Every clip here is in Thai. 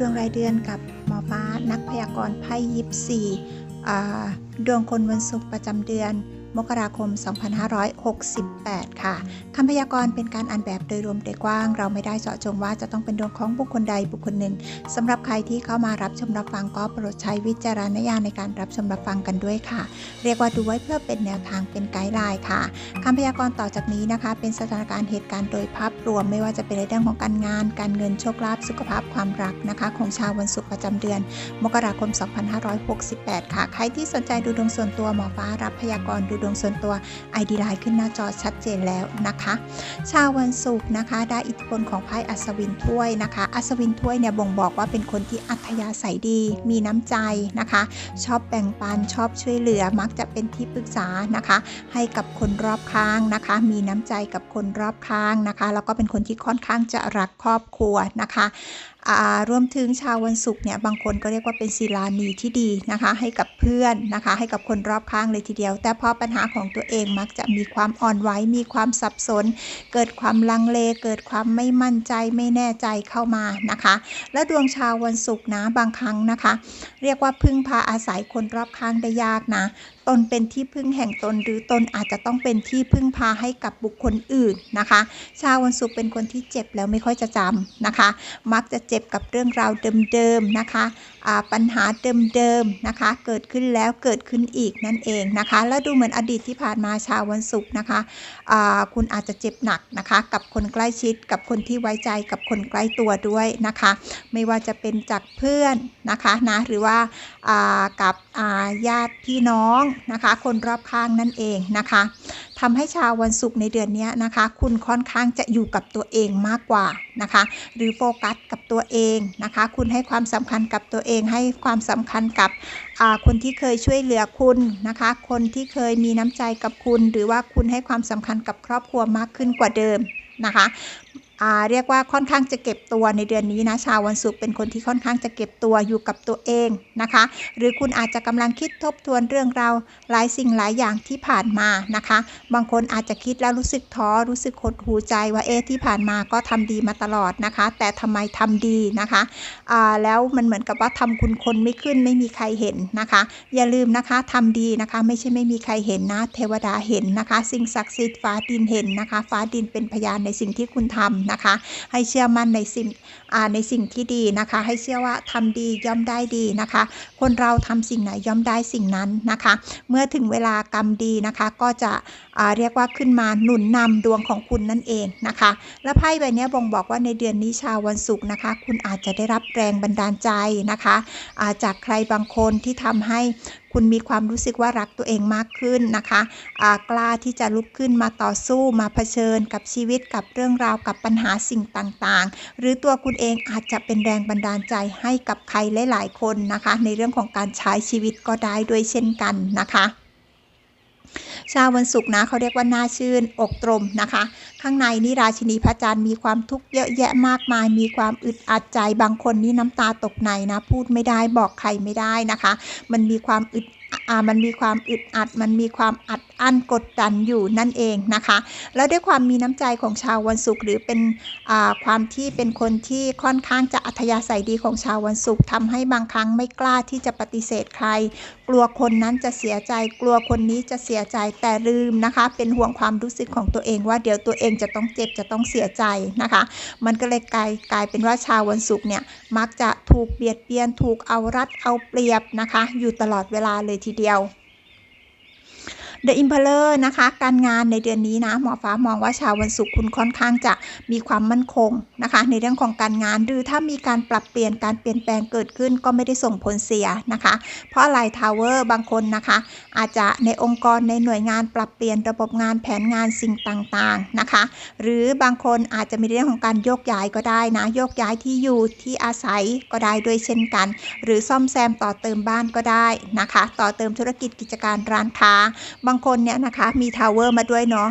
ดวงรายเดือนกับหมอฟ้านักพยากรณ์ไพ่ยิปซีดวงคนวันศุกร์ประจำเดือน มกราคม 2568 ค่ะคำพยากรณ์เป็นการอ่านแบบโดยรวมแต่กว้าง เราไม่ได้เจาะจงว่าจะต้องเป็นดวงของบุคคลใดบุคคลหนึ่งสำหรับใครที่เข้ามารับชมรับฟังก็โปรดใช้วิจารณญาณในการรับชมรับฟังกันด้วยค่ะ เรียกว่าดูไว้เพื่อเป็นแนวทางเป็นไกด์ไลน์ค่ะคำพยากรณ์ต่อจากนี้นะคะ เป็นสถานการณ์เหตุการณ์โดยภาพรวมไม่ว่าจะเป็นในเรื่องของการงาน การเงินโชคลาภสุขภาพความรักนะคะ ของชาววันศุกร์ประจำเดือน มกราคม 2568 ค่ะ ใครที่สนใจดูดวงส่วนตัวหมอฟ้ารับพยากรณ์ดูดวงส่วนตัว ID ไลน์ขึ้นหน้าจอชัดเจนแล้วนะคะชาววันศุกร์นะคะ ได้อิทธิพลของไพ่อัศวินถ้วยนะคะ อัศวินถ้วยเนี่ยบ่งบอกว่าเป็นคนที่อัธยาศัยดี มีน้ำใจนะคะ ชอบแบ่งปันชอบช่วยเหลือมักจะเป็นที่ปรึกษานะคะ ให้กับคนรอบข้างนะคะ มีน้ำใจกับคนรอบข้างนะคะ แล้วก็เป็นคนที่ค่อนข้างจะรักครอบครัวนะคะ รวมถึงชาววันศุกร์เนี่ยบางคนก็เรียกว่าเป็นศิลานีที่ดีนะคะ ให้กับเพื่อนนะคะ ให้กับคนรอบข้างเลยทีเดียว แต่พอปัญหาของตัวเองมักจะมีความอ่อนไหวมีความสับสน เกิดความลังเล เกิดความไม่มั่นใจไม่แน่ใจเข้ามานะคะ แล้วดวงชาววันศุกร์นะบางครั้งนะคะ เรียกว่าพึ่งพาอาศัยคนรอบข้างได้ยากนะ ตนเป็นที่พึ่งแห่งตน หรือตนอาจจะต้องเป็นที่พึ่งพาให้กับบุคคลอื่นนะคะ ชาววันศุกร์เป็นคนที่เจ็บแล้วไม่ค่อยจะจำนะคะ มักจะเจ็บกับเรื่องราวเดิมๆนะคะ ปัญหาเดิมๆนะคะ เกิดขึ้นแล้วเกิดขึ้นอีกนั่นเองนะคะ แล้วดูเหมือนอดีตที่ผ่านมาชาววันศุกร์นะคะคุณอาจจะเจ็บหนักนะคะ กับคนใกล้ชิด กับคนที่ไว้ใจกับคนใกล้ตัวด้วยนะคะ ไม่ว่าจะเป็นจากเพื่อนนะคะนะหรือว่ากับญาติพี่น้องนะคะ คนรอบข้างนั่นเองนะคะ ทำให้ชาววันศุกร์ในเดือนนี้นะคะ คุณค่อนข้างจะอยู่กับตัวเองมากกว่านะคะ หรือโฟกัสกับตัวเองนะคะ คุณให้ความสำคัญกับตัวเองให้ความสำคัญกับคนที่เคยช่วยเหลือคุณนะคะ คนที่เคยมีน้ำใจกับคุณ หรือว่าคุณให้ความสำคัญกับครอบครัวมากขึ้นกว่าเดิมนะคะ เรียกว่าค่อนข้างจะเก็บตัวในเดือนนี้นะชาววันศุกร์เป็นคนที่ค่อนข้างจะเก็บตัวอยู่กับตัวเองนะคะ หรือคุณอาจจะกำลังคิดทบทวนเรื่องราวหลายสิ่งหลายอย่างที่ผ่านมานะคะ บางคนอาจจะคิดแล้วรู้สึกท้อรู้สึกหดหูใจว่าเอ๊ะที่ผ่านมาก็ทำดีมาตลอดนะคะ แต่ทำไมทำดีนะคะอ่าแล้วมันเหมือนกับว่าทำคุณคนไม่ขึ้นไม่มีใครเห็นนะคะ อย่าลืมนะคะทำดีนะคะไม่ใช่ไม่มีใครเห็นนะ เทวดาเห็นนะคะ สิ่งศักดิ์สิทธิ์ฟ้าดินเห็นนะคะ ฟ้าดินเป็นพยานในสิ่งที่คุณทำนะคะ ให้เชื่อมั่นในสิ่งในสิ่งที่ดีนะคะ ให้เชื่อว่าทำดีย่อมได้ดีนะคะ คนเราทำสิ่งไหนย่อมได้สิ่งนั้นนะคะ เมื่อถึงเวลากรรมดีนะคะก็จะเรียกว่าขึ้นมาหนุนนำดวงของคุณนั่นเองนะคะ และไพ่ใบนี้บ่งบอกว่าในเดือนนี้ชาววันศุกร์นะคะ คุณอาจจะได้รับแรงบันดาลใจนะคะ จากใครบางคนที่ทำให้ คุณมีความรู้สึกว่ารักตัวเองมากขึ้นนะคะกล้าที่จะลุกขึ้นมาต่อสู้มาเผชิญกับชีวิตกับเรื่องราวกับปัญหาสิ่งต่างๆ หรือตัวคุณเองอาจจะเป็นแรงบันดาลใจให้กับใครหลาย ๆ คนนะคะ ในเรื่องของการใช้ชีวิตก็ได้ด้วยเช่นกันนะคะ ชาววันศุกร์นะเขาเรียกว่าหน้าชื่นอกตรมนะคะ ข้างในนี่ราชินีพระจันทร์มีความทุกข์เยอะแยะมากมาย มีความอึดอัดใจบางคนนี่น้ำตาตกในนะ พูดไม่ได้บอกใครไม่ได้นะคะ มันมีความอึดอ่ามันมีความอึดอัด มันมีความอัด อั้นกดดันอยู่นั่นเองนะคะ แล้วด้วยความมีน้ำใจของชาววันศุกร์หรือเป็นความที่เป็นคนที่ค่อนข้างจะอัธยาศัยดีของชาววันศุกร์ทำให้บางครั้งไม่กล้าที่จะปฏิเสธใคร กลัวคนนั้นจะเสียใจ กลัวคนนี้จะเสียใจแต่ลืมนะคะ เป็นห่วงความรู้สึกของตัวเองว่าเดี๋ยวตัวเองจะต้องเจ็บจะต้องเสียใจนะคะ มันก็เลยกลายกลายเป็นว่าชาววันศุกร์เนี่ยมักจะถูกเบียดเบียนถูกเอารัดเอาเปรียบนะคะ อยู่ตลอดเวลาเลยทีเดียว The Impaler นะคะ การงานในเดือนนี้นะหมอฟ้ามองว่าชาววันศุกร์คุณค่อนข้างจะมีความมั่นคงนะคะ ในเรื่องของการงานหรือถ้ามีการปรับเปลี่ยนการเปลี่ยนแปลงเกิดขึ้นก็ไม่ได้ส่งผลเสียนะคะ เพราะอะไรทาวเวอร์บางคนนะคะ อาจจะในองค์กรในหน่วยงานปรับเปลี่ยนระบบงานแผนงานสิ่งต่างๆนะคะ หรือบางคนอาจจะมีเรื่องของการโยกย้ายก็ได้นะโยกย้ายที่อยู่ที่อาศัยก็ได้ด้วยเช่นกัน หรือซ่อมแซมต่อเติมบ้านก็ได้นะคะ ต่อเติมธุรกิจกิจการร้านค้าบางางคนเนี่ยนะคะมีทาวเวอร์มาด้วยเนาะ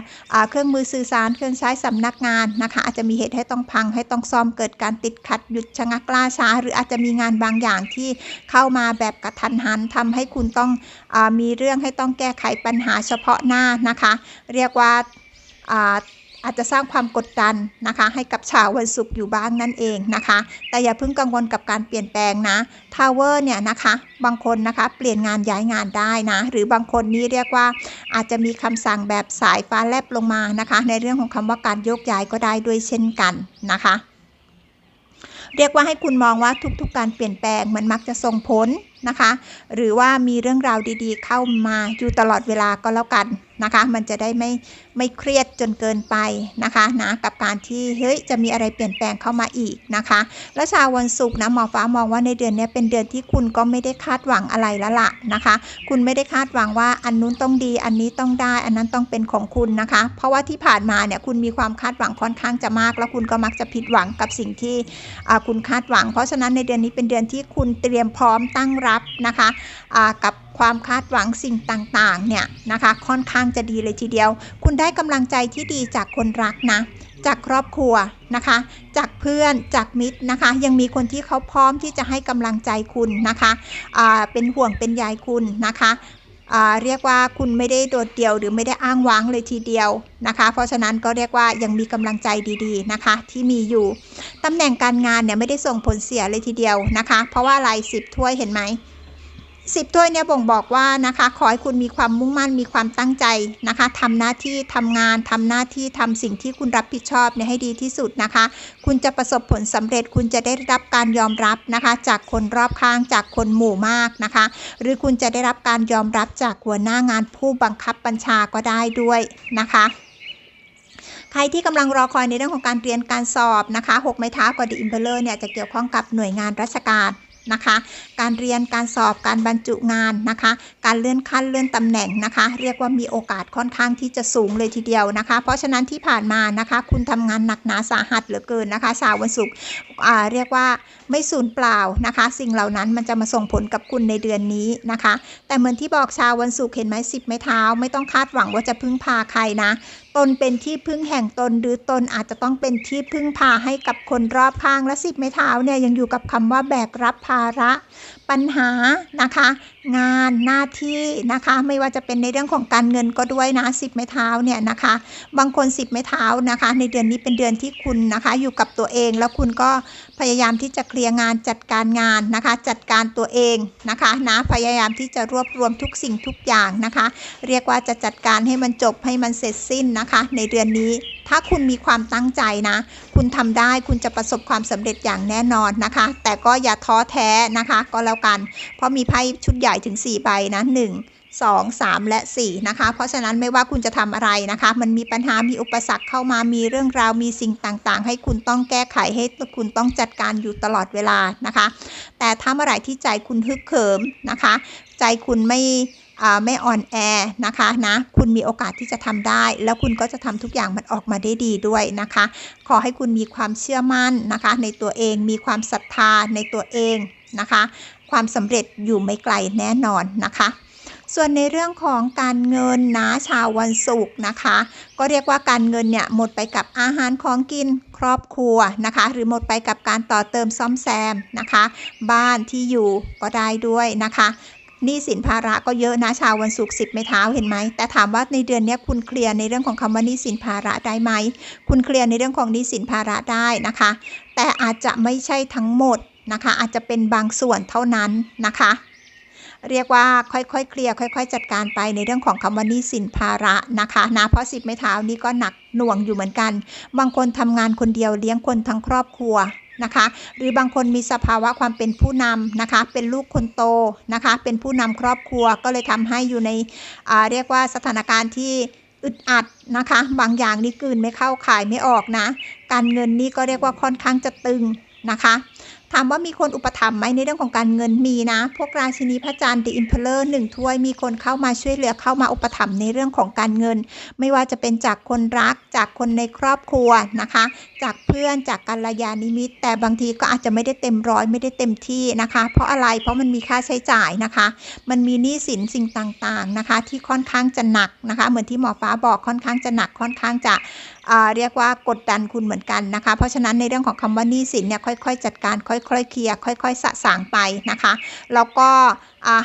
เครื่องมือสื่อสารเครื่องใช้สำนักงานนะคะ อาจจะมีเหตุให้ต้องพังให้ต้องซ่อมเกิดการติดขัดหยุดชะงักล่าช้า หรืออาจจะมีงานบางอย่างที่เข้ามาแบบกระทันหันทำให้คุณต้องอมีเรื่องให้ต้องแก้ไขปัญหาเฉพาะหน้านะคะ เรียกว่า อาจจะสร้างความกดดันนะคะ ให้กับชาววันศุกร์อยู่บ้างนั่นเองนะคะ แต่อย่าเพิ่งกังวลกับการเปลี่ยนแปลงนะทาวเวอร์เนี่ยนะคะ บางคนนะคะเปลี่ยนงานย้ายงานได้นะ หรือบางคนนี้เรียกว่าอาจจะมีคำสั่งแบบสายฟ้าแลบลงมานะคะ ในเรื่องของคำว่าการโยกย้ายก็ได้ด้วยเช่นกันนะคะ เรียกว่าให้คุณมองว่าทุกๆการเปลี่ยนแปลงมันมักจะส่งผล นะคะ หรือว่ามีเรื่องราวดีๆ เข้ามาอยู่ตลอดเวลาก็แล้วกันนะคะ มันจะได้ไม่ไม่เครียดจนเกินไปนะคะนะกับการที่เฮ้ยจะมีอะไรเปลี่ยนแปลงเข้ามาอีกนะคะ และชาววันศุกร์นะหมอฟ้ามองว่าในเดือนนี้เป็นเดือนที่คุณก็ไม่ได้คาดหวังอะไรแล้วล่ะนะคะ คุณไม่ได้คาดหวังว่าอันนู้นต้องดี อันนี้ต้องได้ อันนั้นต้องเป็นของคุณนะคะ เพราะว่าที่ผ่านมาเนี่ยคุณมีความคาดหวังค่อนข้างจะมาก แล้วคุณก็มักจะผิดหวังกับสิ่งที่คุณคาดหวัง เพราะฉะนั้นในเดือนนี้เป็นเดือนที่คุณเตรียมพร้อมตั้งรับนะคะกับความคาดหวังสิ่งต่างๆเนี่ยนะคะค่อนข้างจะดีเลยทีเดียว คุณได้กำลังใจที่ดีจากคนรักนะจากครอบครัวนะคะ จากเพื่อนจากมิตรนะคะ ยังมีคนที่เขาพร้อมที่จะให้กำลังใจคุณนะคะเป็นห่วงเป็นใยคุณนะคะ เรียกว่าคุณไม่ได้โดดเดี่ยวหรือไม่ได้อ้างว้างเลยทีเดียวนะคะ เพราะฉะนั้นก็เรียกว่ายังมีกำลังใจดีๆนะคะ ที่มีอยู่ตำแหน่งการงานเนี่ยไม่ได้ส่งผลเสียเลยทีเดียวนะคะ เพราะว่าลายสิบถ้วยเห็นไหม สิบถ้วยเนี่ยบ่งบอกว่านะคะขอให้คุณมีความมุ่งมั่นมีความตั้งใจนะคะทำหน้าที่ทำงานทำหน้าที่ทำสิ่งที่คุณรับผิดชอบเนี่ยให้ดีที่สุดนะคะ คุณจะประสบผลสำเร็จ คุณจะได้รับการยอมรับนะคะ จากคนรอบข้างจากคนหมู่มากนะคะ หรือคุณจะได้รับการยอมรับจากหัวหน้างานผู้บังคับบัญชาก็ได้ด้วยนะคะใครที่กำลังรอคอยในเรื่องของการเรียนการสอบนะคะ 6 ไม้เท้ากับดีอิมเพลเลอร์เนี่ยจะเกี่ยวข้องกับหน่วยงานราชการ นะคะ การเรียนการสอบการบรรจุงานนะคะ การเลื่อนขั้นเลื่อนตำแหน่งนะคะ เรียกว่ามีโอกาสค่อนข้างที่จะสูงเลยทีเดียวนะคะ เพราะฉะนั้นที่ผ่านมานะคะ คุณทำงานหนักหนาสาหัสเหลือเกินนะคะชาววันศุกร์เรียกว่าไม่สูญเปล่านะคะ สิ่งเหล่านั้นมันจะมาส่งผลกับคุณในเดือนนี้นะคะ แต่เหมือนที่บอกชาววันศุกร์เห็นไหมสิบไม้เท้า ไม่ต้องคาดหวังว่าจะพึ่งพาใครนะ ตนเป็นที่พึ่งแห่งตนหรือตนอาจจะต้องเป็นที่พึ่งพาให้กับคนรอบข้างและสิบไม้เท้าเนี่ยยังอยู่กับคำว่าแบกรับภาระ ปัญหานะคะ งานหน้าที่นะคะ ไม่ว่าจะเป็นในเรื่องของการเงินก็ด้วยนะสิบไม้เท้าเนี่ยนะคะ บางคนสิบไม้เท้านะคะ ในเดือนนี้เป็นเดือนที่คุณนะคะ อยู่กับตัวเองแล้วคุณก็พยายามที่จะเคลียร์งานจัดการงานนะคะ จัดการตัวเองนะคะนะพยายามที่จะรวบรวมทุกสิ่งทุกอย่างนะคะ เรียกว่าจะจัดการให้มันจบให้มันเสร็จสิ้นนะคะ ในเดือนนี้ถ้าคุณมีความตั้งใจนะ คุณทำได้คุณจะประสบความสำเร็จอย่างแน่นอนนะคะ แต่ก็อย่าท้อแท้นะคะ ก็แล้วกัน เพราะมีไพ่ชุดใหญ่ถึง 4 ใบนะ1 2 3 และ 4 นะคะ เพราะฉะนั้นไม่ว่าคุณจะทำอะไรนะคะ มันมีปัญหามีอุปสรรคเข้ามามีเรื่องราวมีสิ่งต่างๆ ให้คุณต้องแก้ไขให้คุณต้องจัดการอยู่ตลอดเวลานะคะ แต่ถ้าเมื่อไหร่ที่ใจคุณฮึกเหิมนะคะ ใจคุณไม่ไม่อ่อนแอนะคะนะคุณมีโอกาสที่จะทำได้ แล้วคุณก็จะทำทุกอย่างมันออกมาได้ดีด้วยนะคะ ขอให้คุณมีความเชื่อมั่นนะคะ ในตัวเองมีความศรัทธาในตัวเองนะคะ ความสำเร็จอยู่ไม่ไกลแน่นอนนะคะ ส่วนในเรื่องของการเงินนะชาววันศุกร์นะคะ ก็เรียกว่าการเงินเนี่ยหมดไปกับอาหารของกินครอบครัวนะคะ หรือหมดไปกับการต่อเติมซ่อมแซมนะคะ บ้านที่อยู่ก็ได้ด้วยนะคะนี้สินภาระก็เยอะนะชาววันศุกร์สิบไม่เท้าเห็นไหมแต่ถามว่าในเดือนนี้คุณเคลียร์ในเรื่องของคำว่านี้สินภาระได้ไหม คุณเคลียร์ในเรื่องของนี้สินภาระได้นะคะ แต่อาจจะไม่ใช่ทั้งหมดนะคะ อาจจะเป็นบางส่วนเท่านั้นนะคะ เรียกว่าค่อยๆเคลียร์ค่อย ๆ จัดการไปในเรื่องของคำว่านี้สินภาระนะคะนะเพราะสิบไม่เท้านี่ก็หนักหน่วงอยู่เหมือนกัน บางคนทำงานคนเดียวเลี้ยงคนทั้งครอบครัวนะคะหรือบางคนมีสภาวะความเป็นผู้นำนะคะ เป็นลูกคนโตนะคะ เป็นผู้นำครอบครัวก็เลยทำให้อยู่ในเรียกว่าสถานการณ์ที่อึดอัดนะคะ บางอย่างนี่กืนไม่เข้าขายไม่ออกนะ การเงินนี่ก็เรียกว่าค่อนข้างจะตึงนะคะ ถามว่ามีคนอุปถัมภ์ไหมในเรื่องของการเงินมีนะ พวกราชินีพระจันทร์ดีอิมเพลเลอร์หนึ่งถ้วยมีคนเข้ามาช่วยเหลือเข้ามาอุปถัมภ์ในเรื่องของการเงิน ไม่ว่าจะเป็นจากคนรักจากคนในครอบครัวนะคะ จากเพื่อนจากกัลยาณิมิต แต่บางทีก็อาจจะไม่ได้เต็มร้อยไม่ได้เต็มที่นะคะ เพราะอะไรเพราะมันมีค่าใช้จ่ายนะคะ มันมีหนี้สินสิ่งต่างๆนะคะ ที่ค่อนข้างจะหนักนะคะ เหมือนที่หมอฟ้าบอกค่อนข้างจะหนักค่อนข้างจะ เรียกว่ากดดันคุณเหมือนกันนะคะ เพราะฉะนั้นในเรื่องของคำว่าหนี้สินเนี่ยค่อย ๆ จัดการค่อยๆเคลียร์ค่อย ๆ สะสางไปนะคะแล้วก็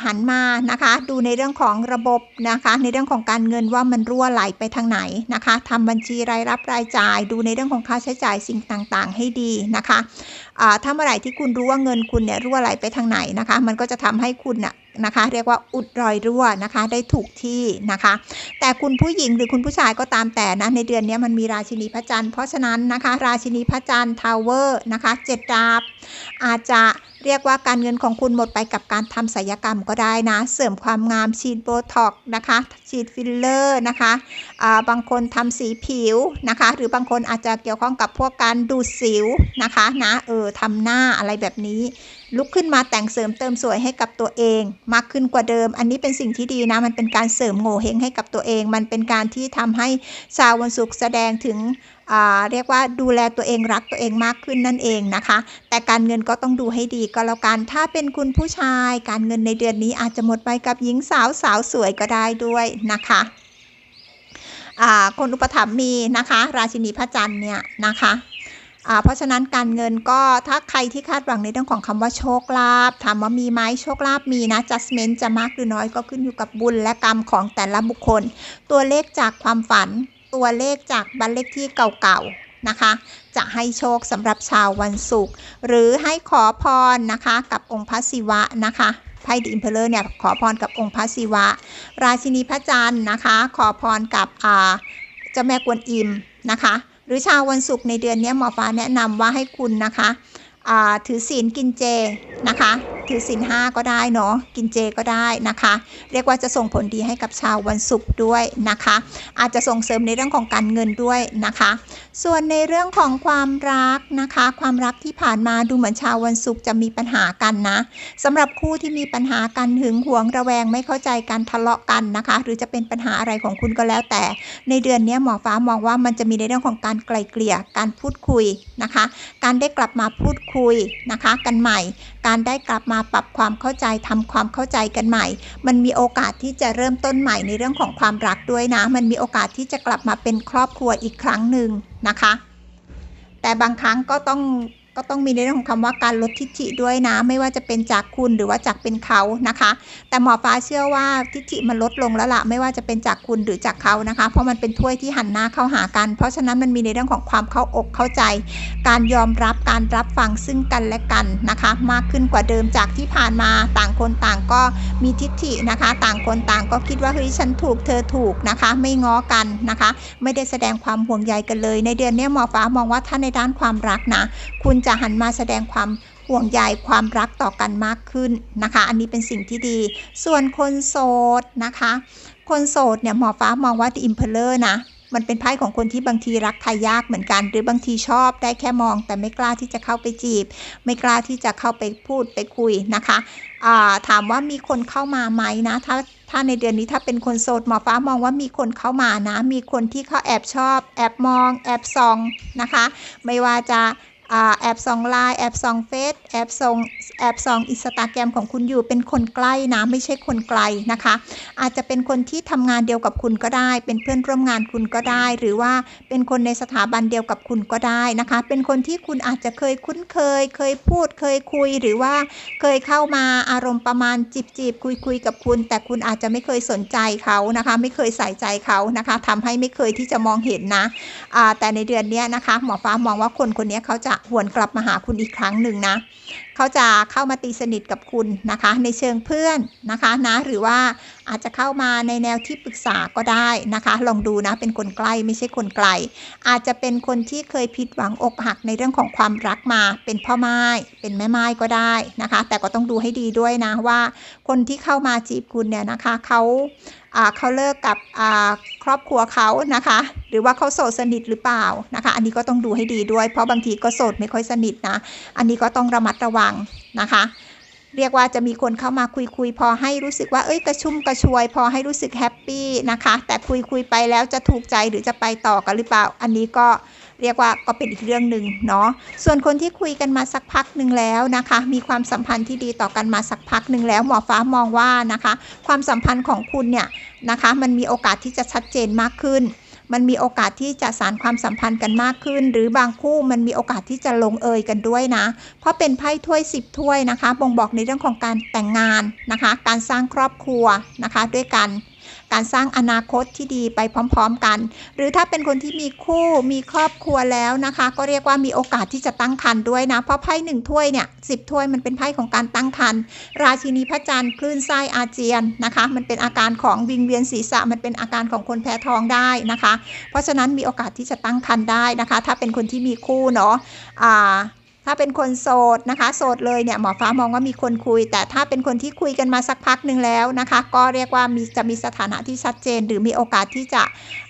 หันมานะคะดูในเรื่องของระบบนะคะในเรื่องของการเงินว่ามันรั่วไหลไปทางไหนนะคะทำบัญชีรายรับรายจ่าย ดูในเรื่องของค่าใช้จ่ายสิ่งต่างๆ ให้ดีนะคะ ถ้าเมื่อไหร่ที่คุณรู้ว่าเงินคุณเนี่ยรั่วไหลไปทางไหนนะคะ มันก็จะทำให้คุณน่ะนะคะ เรียกว่าอุดรอยรั่วนะคะ ได้ถูกที่นะคะ แต่คุณผู้หญิงหรือคุณผู้ชายก็ตามแต่นะในเดือนนี้มันมีราชินีพระจันทร์เพราะฉะนั้นนะคะ ราชินีพระจันทร์ทาวเวอร์นะคะเจ็ดดาบอาจจะเรียกว่าการเงินของคุณหมดไปกับการทำศัลยกรรมก็ได้นะ เสริมความงามฉีดโบท็อกนะคะ ฉีดฟิลเลอร์นะคะาบางคนทำสีผิวนะคะ หรือบางคนอาจจะเกี่ยวข้องกับพวกการดูดสิวนะคะนะเออทำหน้าอะไรแบบนี้ลุกขึ้นมาแต่งเสริมเติมสวยให้กับตัวเอง มากขึ้นกว่าเดิม อันนี้เป็นสิ่งที่ดีนะ มันเป็นการเสริมโง่เฮงให้กับตัวเอง มันเป็นการที่ทำให้ชาววันศุกร์แสดงถึง เรียกว่าดูแลตัวเองรักตัวเองมากขึ้นนั่นเองนะคะ แต่การเงินก็ต้องดูให้ดีก็แล้วกันถ้าเป็นคุณผู้ชาย การเงินในเดือนนี้อาจจะหมดไปกับหญิงสาวสาวสวยก็ได้ด้วยนะคะคนอุปถัมภ์มีนะคะ ราชินีพระจันทร์เนี่ยนะคะเพราะฉะนั้นการเงินก็ถ้าใครที่คาดหวังในเรื่องของคำว่าโชคลาภถามว่ามีไหมโชคลาภมีนะ judgment จะมากหรือน้อยก็ขึ้นอยู่กับบุญและกรรมของแต่ละบุคคล ตัวเลขจากความฝัน ตัวเลขจากบัตรเลขที่เก่าๆนะคะ จะให้โชคสำหรับชาววันศุกร์หรือให้ขอพรนะคะ กับองค์พระศิวะนะคะไพ่ดีอิมเพลเลอร์เนี่ยขอพรกับองค์พระศิวะ ราชินีพระจันทร์นะคะ ขอพรกับอ่าเจ้าแม่กวนอิมนะคะ หรือชาววันศุกร์ในเดือนนี้หมอฟ้าแนะนำว่าให้คุณนะคะ ถือศีลกินเจนะคะ ถือศีลห้าก็ได้เนาะกินเจก็ได้นะคะ เรียกว่าจะส่งผลดีให้กับชาววันศุกร์ด้วยนะคะ อาจจะส่งเสริมในเรื่องของการเงินด้วยนะคะ ส่วนในเรื่องของความรักนะคะ ความรักที่ผ่านมาดูเหมือนชาววันศุกร์จะมีปัญหากันนะสำหรับคู่ที่มีปัญหากันหึงหวงระแวงไม่เข้าใจกันทะเลาะกันนะคะ หรือจะเป็นปัญหาอะไรของคุณก็แล้วแต่ ในเดือนนี้หมอฟ้ามองว่ามันจะมีในเรื่องของการไกล่เกลี่ยการพูดคุยนะคะ การได้กลับมาพูดคุยุยนะคะกันใหม่ การได้กลับมาปรับความเข้าใจทำความเข้าใจกันใหม่ มันมีโอกาสที่จะเริ่มต้นใหม่ในเรื่องของความรักด้วยนะ มันมีโอกาสที่จะกลับมาเป็นครอบครัวอีกครั้งหนึ่งนะคะ แต่บางครั้งก็ต้อง ก็ต้องมีในเรื่องของคำว่าการลดทิฐิด้วยนะ ไม่ว่าจะเป็นจากคุณหรือว่าจากเป็นเขานะคะ แต่หมอฟ้าเชื่อว่าทิฐิมันลดลงแล้วละไม่ว่าจะเป็นจากคุณหรือจากเขานะคะ เพราะมันเป็นถ้วยที่หันหน้าเข้าหากัน เพราะฉะนั้นมันมีในเรื่องของความเข้าอกเข้าใจ การยอมรับการรับฟังซึ่งกันและกันนะคะ มากขึ้นกว่าเดิมจากที่ผ่านมาต่างคนต่างก็มีทิฐินะคะ ต่างคนต่างก็คิดว่าเฮ้ยฉันถูกเธอถูกนะคะ ไม่ง้อกันนะคะ ไม่ได้แสดงความห่วงใยกันเลย ในเดือนนี้หมอฟ้ามองว่าถ้าในด้านความรักนะ คุณจะะหันมาแสดงความห่วงใยความรักต่อกันมากขึ้นนะคะ อันนี้เป็นสิ่งที่ดี ส่วนคนโสดนะคะ คนโสดเนี่ยหมอฟ้ามองว่า The Emperor นะมันเป็นไพ่ของคนที่บางทีรักใครยากเหมือนกัน หรือบางทีชอบได้แค่มอง แต่ไม่กล้าที่จะเข้าไปจีบ ไม่กล้าที่จะเข้าไปพูดไปคุยนะคะาถามว่ามีคนเข้ามาไหมนะ ถ้าถ้าในเดือนนี้ถ้าเป็นคนโสดหมอฟ้ามองว่ามีคนเข้ามานะ มีคนที่เขาแอบชอบ แอบมอง แอบส่องนะคะ ไม่ว่าจะ แอบส่องไลน์แอบส่องเฟซแอบส่องแอบส่องอินสตาแกรมของคุณอยู่เป็นคนใกล้นะไม่ใช่คนไกลนะคะ อาจจะเป็นคนที่ทำงานเดียวกับคุณก็ได้ เป็นเพื่อนร่วมงานคุณก็ได้ หรือว่าเป็นคนในสถาบันเดียวกับคุณก็ได้นะคะ เป็นคนที่คุณอาจจะเคยคุ้นเคย เคยพูดเคยคุยหรือว่าเคยเข้ามาอารมณ์ประมาณจีบจีบคุยคุยกับคุณ แต่คุณอาจจะไม่เคยสนใจเขานะคะ ไม่เคยใส่ใจเขานะคะทำให้ไม่เคยที่จะมองเห็นนะแต่ในเดือนนี้นะคะ หมอฟ้ามองว่าคนคนนี้เขาจะหวนกลับมาหาคุณอีกครั้งหนึ่งนะเขาจะเข้ามาตีสนิทกับคุณนะคะ ในเชิงเพื่อนนะคะนะหรือว่าอาจจะเข้ามาในแนวที่ปรึกษาก็ได้นะคะ ลองดูนะเป็นคนใกล้ไม่ใช่คนไกล อาจจะเป็นคนที่เคยผิดหวังอกหักในเรื่องของความรักมา เป็นพ่อไม้เป็นแม่ไม้ก็ได้นะคะ แต่ก็ต้องดูให้ดีด้วยนะว่า คนที่เข้ามาจีบคุณเนี่ยนะคะเขา เขาเลิกกับครอบครัวเขานะคะ หรือว่าเขาโสดสนิทหรือเปล่านะคะ อันนี้ก็ต้องดูให้ดีด้วย เพราะบางทีก็โสดไม่ค่อยสนิทนะ อันนี้ก็ต้องระมัดระวังนะคะ เรียกว่าจะมีคนเข้ามาคุยคุยๆพอให้รู้สึกว่าเอ้ยกระชุ่มกระชวย พอให้รู้สึกแฮปปี้นะคะ แต่คุยคุยๆไปแล้วจะถูกใจหรือจะไปต่อกันหรือเปล่า อันนี้ก็ เรียกว่าก็เป็นอีกเรื่องหนึ่งเนาะส่วนคนที่คุยกันมาสักพักหนึ่งแล้วนะคะ มีความสัมพันธ์ที่ดีต่อกันมาสักพักหนึ่งแล้วหมอฟ้ามองว่านะคะ ความสัมพันธ์ของคุณเนี่ยนะคะ มันมีโอกาสที่จะชัดเจนมากขึ้นมันมีโอกาสที่จะสานความสัมพันธ์กันมากขึ้น หรือบางคู่มันมีโอกาสที่จะลงเอยกันด้วยนะ เพราะเป็นไพ่ถ้วย 10 ถ้วยนะคะ บ่งบอกในเรื่องของการแต่งงานนะคะ การสร้างครอบครัวนะคะ ด้วยกัน การสร้างอนาคตที่ดีไปพร้อมๆกัน หรือถ้าเป็นคนที่มีคู่มีครอบครัวแล้วนะคะ ก็เรียกว่ามีโอกาสที่จะตั้งครรภ์ด้วยนะ เพราะไพ่หนึ่งถ้วยเนี่ยสิบถ้วยมันเป็นไพ่ของการตั้งครรภ์ราชินีพระจันทร์คลื่นไส้อาเจียนนะคะ มันเป็นอาการของวิงเวียนศีรษะมันเป็นอาการของคนแพ้ท้องได้นะคะ เพราะฉะนั้นมีโอกาสที่จะตั้งครรภ์ได้นะคะ ถ้าเป็นคนที่มีคู่เนาะอ่า ถ้าเป็นคนโสดนะคะ โสดเลยเนี่ยหมอฟ้ามองว่ามีคนคุย แต่ถ้าเป็นคนที่คุยกันมาสักพักหนึ่งแล้วนะคะ ก็เรียกว่ามีจะมีสถานะที่ชัดเจน หรือมีโอกาสที่จะ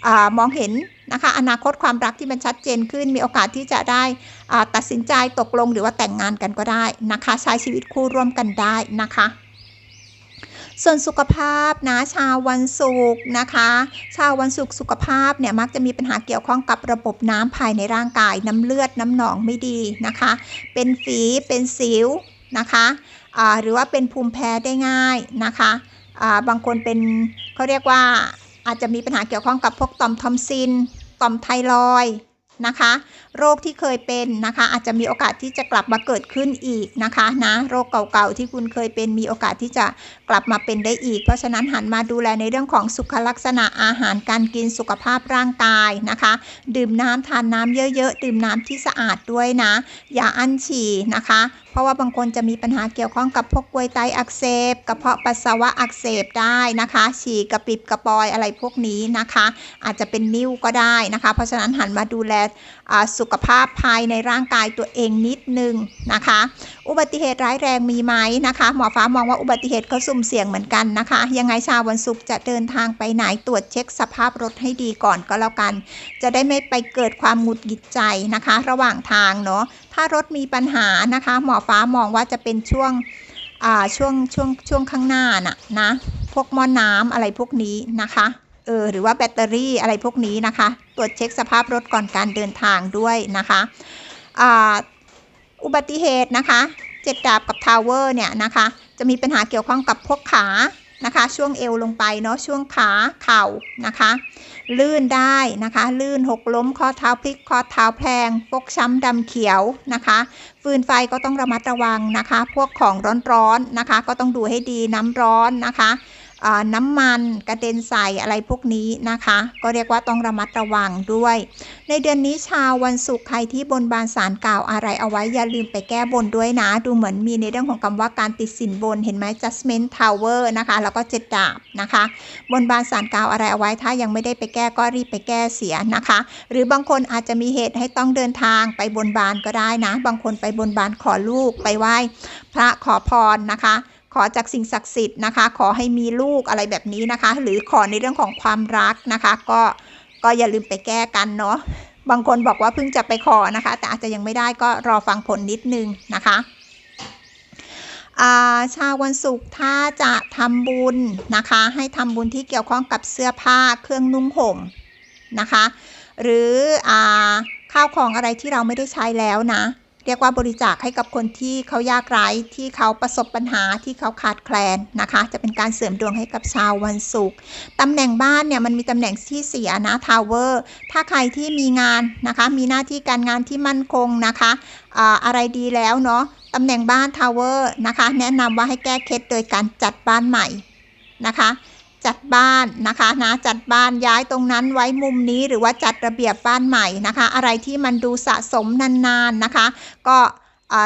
อมองเห็นนะคะอนาคตความรักที่มันชัดเจนขึ้น มีโอกาสที่จะได้ตัดสินใจตกลงหรือว่าแต่งงานกันก็ได้นะคะ ใช้ชีวิตคู่ร่วมกันได้นะคะ ส่วนสุขภาพนะชาววันศุกร์นะคะ ชาววันศุกร์สุขภาพเนี่ยมักจะมีปัญหาเกี่ยวข้องกับระบบน้ำภายในร่างกาย น้ำเลือดน้ำหนองไม่ดีนะคะ เป็นฝีเป็นสิวนะคะหรือว่าเป็นภูมิแพ้ได้ง่ายนะคะบางคนเป็นเขาเรียกว่าอาจจะมีปัญหาเกี่ยวข้องกับพวกต่อมทอมซิน ต่อมไทรอยนะคะโรคที่เคยเป็นนะคะ อาจจะมีโอกาสที่จะกลับมาเกิดขึ้นอีกนะคะนะโรคเก่าๆที่คุณเคยเป็นมีโอกาสที่จะกลับมาเป็นได้อีก เพราะฉะนั้นหันมาดูแลในเรื่องของสุขลักษณะอาหารการกินสุขภาพร่างกายนะคะ ดื่มน้ำทานน้ำเยอะๆ ดื่มน้ำที่สะอาดด้วยนะ อย่าอั้นฉี่นะคะ เพราะว่าบางคนจะมีปัญหาเกี่ยวข้องกับพวกกวยไตอักเสบกระเพาะปัสสาวะอักเสบได้นะคะ ฉี่กระปิบกระปอยอะไรพวกนี้นะคะ อาจจะเป็นนิ่วก็ได้นะคะ เพราะฉะนั้นหันมาดูแลสุขภาพภายในร่างกายตัวเองนิดนึงนะคะ อุบัติเหตุร้ายแรงมีไหมนะคะ หมอฟ้ามองว่าอุบัติเหตุก็สุ่มเสี่ยงเหมือนกันนะคะ ยังไงชาววันศุกร์จะเดินทางไปไหนตรวจเช็คสภาพรถให้ดีก่อนก็แล้วกัน จะได้ไม่ไปเกิดความหงุดหงิดใจนะคะ ระหว่างทางเนาะถ้ารถมีปัญหานะคะ หมอฟ้ามองว่าจะเป็นช่วงช่วงช่วงช่วงข้างหน้าน่ะนะพวกหม้อน้ำอะไรพวกนี้นะคะ เออหรือว่าแบตเตอรี่อะไรพวกนี้นะคะ ตรวจเช็คสภาพรถก่อนการเดินทางด้วยนะคะอุบัติเหตุนะคะเจ็ดดาบกับทาวเวอร์เนี่ยนะคะ จะมีปัญหาเกี่ยวข้องกับพวกขานะคะ ช่วงเอวลงไปเนาะช่วงขาเข่านะคะ ลื่นได้นะคะ ลื่นหกล้มข้อเท้าพลิกข้อเท้าแพลงฟกช้ำดำเขียวนะคะ ฟืนไฟก็ต้องระมัดระวังนะคะ พวกของร้อนๆนะคะ ก็ต้องดูให้ดีน้ำร้อนนะคะ น้ำมันกระเด็นใส่อะไรพวกนี้นะคะ ก็เรียกว่าต้องระมัดระวังด้วย ในเดือนนี้ชาววันศุกร์ใครที่บนบานสารกล่าวอะไรเอาไว้อย่าลืมไปแก้บนด้วยนะ ดูเหมือนมีในเรื่องของคำว่าการติดสินบนเห็นไหม judgment tower นะคะ แล้วก็เจ็ดดาบนะคะ บนบานสารกล่าวอะไรเอาไว้ถ้ายังไม่ได้ไปแก้ก็รีบไปแก้เสียนะคะ หรือบางคนอาจจะมีเหตุให้ต้องเดินทางไปบนบานก็ได้นะ บางคนไปบนบานขอลูกไปไหว้พระขอพรนะคะ ขอจากสิ่งศักดิ์สิทธิ์นะคะ ขอให้มีลูกอะไรแบบนี้นะคะ หรือขอในเรื่องของความรักนะคะ ก็ก็อย่าลืมไปแก้กันเนาะบางคนบอกว่าเพิ่งจะไปขอนะคะ แต่อาจจะยังไม่ได้ก็รอฟังผลนิดนึงนะคะชาววันศุกร์ถ้าจะทำบุญนะคะ ให้ทำบุญที่เกี่ยวข้องกับเสื้อผ้าเครื่องนุ่งห่มนะคะ หรืออข้าวของอะไรที่เราไม่ได้ใช้แล้วนะ เรียกว่าบริจาคให้กับคนที่เขายากไร้ที่เขาประสบปัญหาที่เขาขาดแคลนนะคะ จะเป็นการเสริมดวงให้กับชาววันศุกร์ตำแหน่งบ้านเนี่ยมันมีตำแหน่งที่เสียนะทาวเวอร์ถ้าใครที่มีงานนะคะ มีหน้าที่การงานที่มั่นคงนะคะอะไรดีแล้วเนาะตำแหน่งบ้านทาวเวอร์นะคะ แนะนำว่าให้แก้เคล็ดโดยการจัดบ้านใหม่นะคะ จัดบ้านนะคะนะจัดบ้านย้ายตรงนั้นไว้มุมนี้หรือว่าจัดระเบียบบ้านใหม่นะคะ อะไรที่มันดูสะสมนานๆนะคะ ก็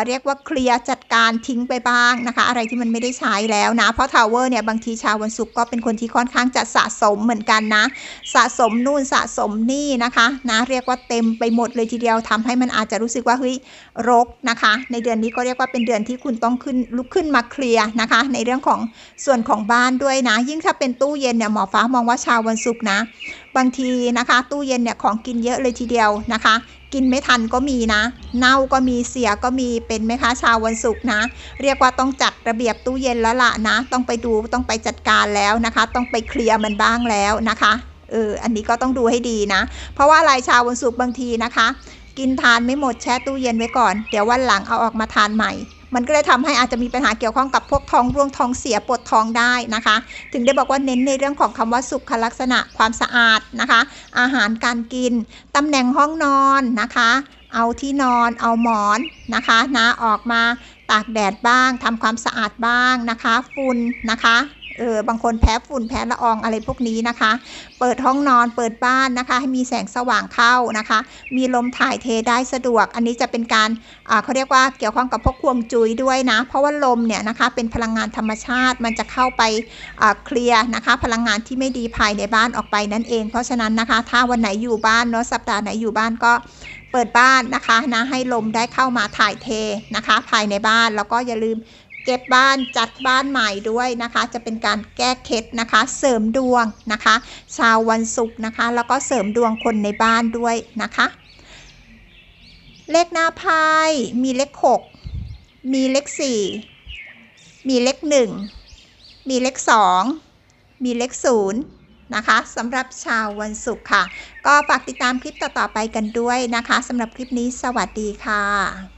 เรียกว่าเคลียร์จัดการทิ้งไปบ้างนะคะ อะไรที่มันไม่ได้ใช้แล้วนะ เพราะทาวเวอร์เนี่ยบางทีชาววันศุกร์ก็เป็นคนที่ค่อนข้างจะสะสมเหมือนกันนะ สะสมนู่นสะสมนี่นะคะนะเรียกว่าเต็มไปหมดเลยทีเดียวทำให้มันอาจจะรู้สึกว่าเฮ้ยรกนะคะ ในเดือนนี้ก็เรียกว่าเป็นเดือนที่คุณต้องขึ้นลุกขึ้นมาเคลียร์นะคะ ในเรื่องของส่วนของบ้านด้วยนะ ยิ่งถ้าเป็นตู้เย็นเนี่ยหมอฟ้ามองว่าชาววันศุกร์นะ บางทีนะคะ ตู้เย็นเนี่ยของกินเยอะเลยทีเดียวนะคะ กินไม่ทันก็มีนะ เน่าก็มีเสียก็มีเป็นไหมคะชาววันศุกร์นะ เรียกว่าต้องจัดระเบียบตู้เย็นแล้วล่ะนะ ต้องไปดูต้องไปจัดการแล้วนะคะ ต้องไปเคลียร์มันบ้างแล้วนะคะเอออันนี้ก็ต้องดูให้ดีนะ เพราะว่าลายชาววันศุกร์บางทีนะคะ กินทานไม่หมดแช่ตู้เย็นไว้ก่อน เดี๋ยววันหลังเอาออกมาทานใหม่ มันก็เลยทำให้อาจจะมีปัญหาเกี่ยวข้องกับพวกท้องร่วงท้องเสียปวดท้องได้นะคะ ถึงได้บอกว่าเน้นในเรื่องของคำว่าสุขลักษณะความสะอาดนะคะ อาหารการกินตำแหน่งห้องนอนนะคะ เอาที่นอนเอาหมอนนะคะนะออกมาตากแดดบ้างทำความสะอาดบ้างนะคะ ฝุ่นนะคะ เออบางคนแพ้ฝุ่นแพ้ละอองอะไรพวกนี้นะคะ เปิดห้องนอนเปิดบ้านนะคะ ให้มีแสงสว่างเข้านะคะ มีลมถ่ายเทได้สะดวก อันนี้จะเป็นการอ่าเขาเรียกว่าเกี่ยวข้องกับพวกควงจุยด้วยนะ เพราะว่าลมเนี่ยนะคะเป็นพลังงานธรรมชาติมันจะเข้าไปอ่าเคลียร์นะคะ พลังงานที่ไม่ดีภายในบ้านออกไปนั่นเอง เพราะฉะนั้นนะคะ ถ้าวันไหนอยู่บ้านเนาะสัปดาห์ไหนอยู่บ้านก็เปิดบ้านนะคะนะให้ลมได้เข้ามาถ่ายเทนะคะ ภายในบ้านแล้วก็อย่าลืม เก็บบ้านจัดบ้านใหม่ด้วยนะคะ จะเป็นการแก้เคล็ดนะคะ เสริมดวงนะคะชาววันศุกร์นะคะ แล้วก็เสริมดวงคนในบ้านด้วยนะคะ เลขหน้าไพ่มีเลข 6 มีเลข 4 มีเลข 1 มีเลข 2 มีเลข 0นะคะสำหรับชาววันศุกร์ค่ะ ก็ฝากติดตามคลิปต่อ ๆ ไปกันด้วยนะคะสำหรับคลิปนี้สวัสดีค่ะ